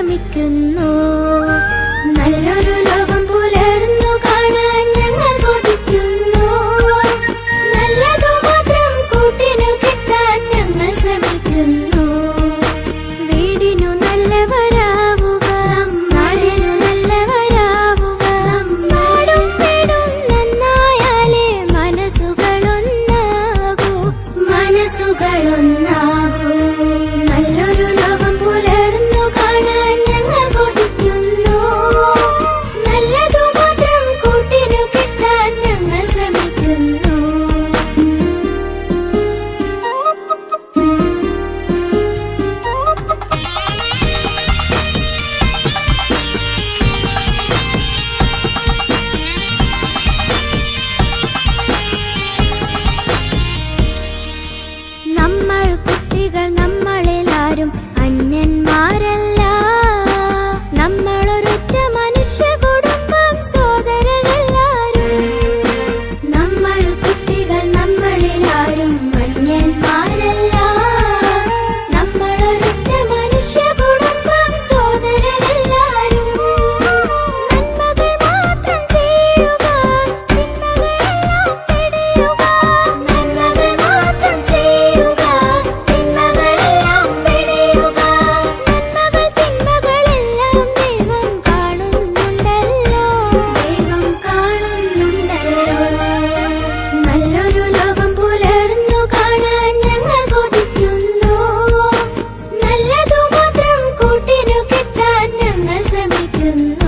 ശ്രമിക്കുന്നു നല്ലൊരു ശ്രമിക്കുന്നു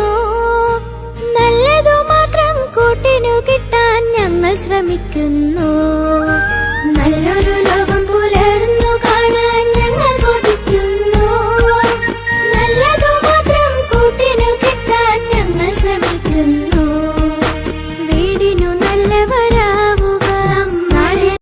കിട്ടാൻ ഞങ്ങൾ ശ്രമിക്കുന്നു. നല്ലൊരു